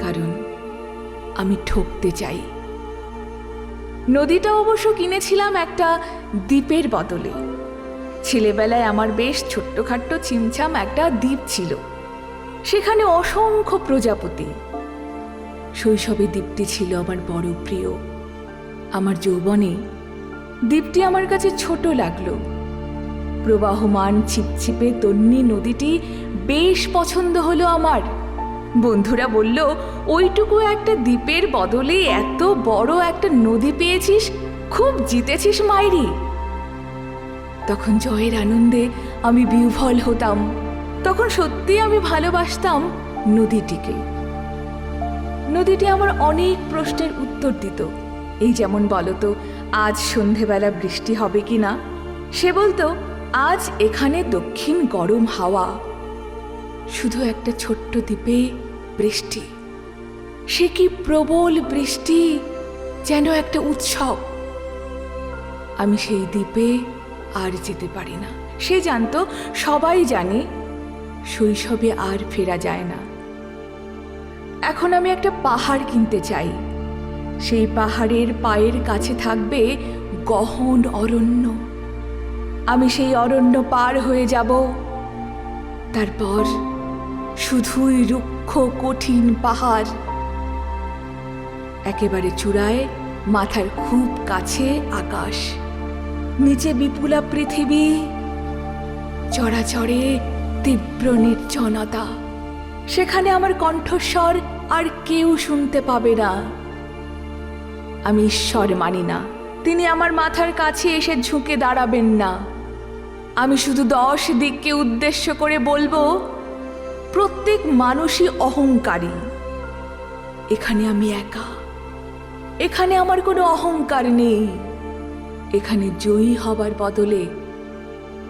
কারণ আমি ঠকতে চাই। নদীটা অবশ্য কিনেছিলাম একটা দ্বীপের বদলে। ছেলেবেলায় আমার বেশ ছোট্টখাট্ট ছিমছাম একটা দ্বীপ ছিল। সেখানে অসংখ্য প্রজাপতি। শৈশবে দ্বীপটি ছিল আমার বড় প্রিয়। আমার যৌবনে দ্বীপটি আমার কাছে ছোট লাগল। প্রবাহমান ছিপছিপে তন্নি নদীটি বেশ পছন্দ হলো আমার। বন্ধুরা বলল, ওইটুকু একটা দ্বীপের বদলে এত বড় একটা নদী পেয়েছিস? খুব জিতেছিস মাইরি। তখন জয়ের আনন্দে আমি বিহ্বল হতাম। তখন সত্যি আমি ভালোবাসতাম নদীটিকে। নদীটি আমার অনেক প্রশ্নের উত্তর দিত। এই যেমন বলতো আজ সন্ধেবেলা বৃষ্টি হবে কি না সে বলতো, আজ এখানে দক্ষিণ গরম হাওয়া। শুধু একটা ছোট্ট দ্বীপে বৃষ্টি। সে কি প্রবল বৃষ্টি, যেন একটা উৎসব। আমি সেই দ্বীপে আর যেতে পারি না। সে জানতো, সবাই জানে, শৈশবে আর ফেরা যায় না। এখন আমি একটা পাহাড় কিনতে চাই। সেই পাহাড়ের পায়ের কাছে থাকবে গহন অরণ্য। আমি সেই অরণ্য পার হয়ে যাব। তারপর শুধুই রুক্ষ কঠিন পাহাড়। একেবারে চূড়ায় মাথার খুব কাছে আকাশ। নিচে বিপুলা পৃথিবী। চড়াচড়ে তীব্র নির্জনতা। সেখানে আমার কণ্ঠস্বর আর কেউ শুনতে পাবে না। আমি ঈশ্বর মানি না। তিনি আমার মাথার কাছে এসে ঝুঁকে দাঁড়াবেন না। আমি শুধু দশ দিককে উদ্দেশ্য করে বলব প্রত্যেক মানুষই অহংকারী। এখানে আমি একা। এখানে আমার কোনো অহংকার নেই। এখানে জয়ী হবার বদলে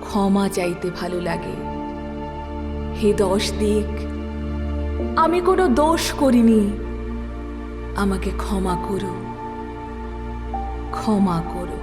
ক্ষমা চাইতে ভালো লাগে। হে দশ দিক, আমি কোনো দোষ করিনি। আমাকে ক্ষমা করো। ক্ষমা করো।